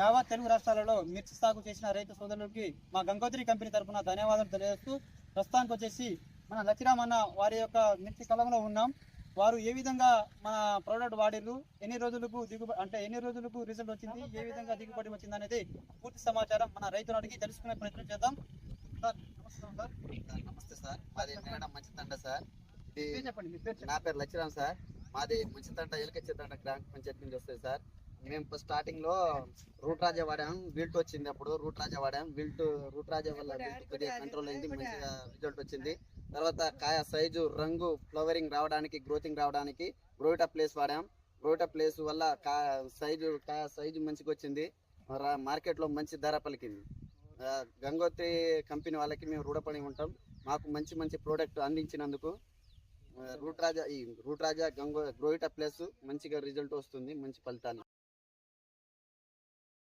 యావత్ తెలుగు రాష్ట్రాలలో మిర్చి సాగు చేసిన రైతు సోదరులకి మా గంగోత్రి కంపెనీ తరఫున ధన్యవాదాలు తెలియజేస్తూ ప్రస్తుతానికి వచ్చేసి మన లచ్చిరామ్ అన్న వారి యొక్క మిర్చి కలంలో ఉన్నాం. వారు ఏ విధంగా మన ప్రోడక్ట్ వాడిర్రు ఎన్ని రోజులకు దిగుబడి అంటే ఎన్ని రోజులకు రిజల్ట్ వచ్చింది ఏ విధంగా దిగుబడి వచ్చింది అనేది పూర్తి సమాచారం మన రైతును అడిగి తెలుసుకునే ప్రయత్నం చేద్దాం. సార్ నమస్కారం సార్. నమస్తే సార్. మాది మేడం మంచితండ సార్. ఇది పేరు చెప్పండి. నా పేరు లచ్చిరామ్ సార్. మాది మంచితండ ఎలకచ్చితండ గ్రామ పంచాయతీ నుంచి వస్తుంది సార్. మేము స్టార్టింగ్లో రూట్ రాజా వాడాం విల్ట్ వచ్చింది అప్పుడు రూట్ రాజా వాడాం. విల్ట్ రూట్ రాజా వల్ల కొద్దిగా కంట్రోల్ అయింది మంచిగా రిజల్ట్ వచ్చింది. తర్వాత కాయ సైజు రంగు ఫ్లవరింగ్ రావడానికి గ్రోతింగ్ రావడానికి గ్రోయిటా ప్లేస్ వాడాం. గ్రోయిటా ప్లేస్ వల్ల కా సైజు కాయ సైజు మంచిగా వచ్చింది. మార్కెట్లో మంచి ధర పలికింది. గంగోత్రి కంపెనీ వాళ్ళకి మేము రుణపడి ఉంటాం. మాకు మంచి మంచి ప్రోడక్ట్ అందించినందుకు రూట్ రాజా ఈ రూట్ రాజా గంగో గ్రోయిటా ప్లస్ మంచిగా రిజల్ట్ వస్తుంది మంచి ఫలితాన్ని.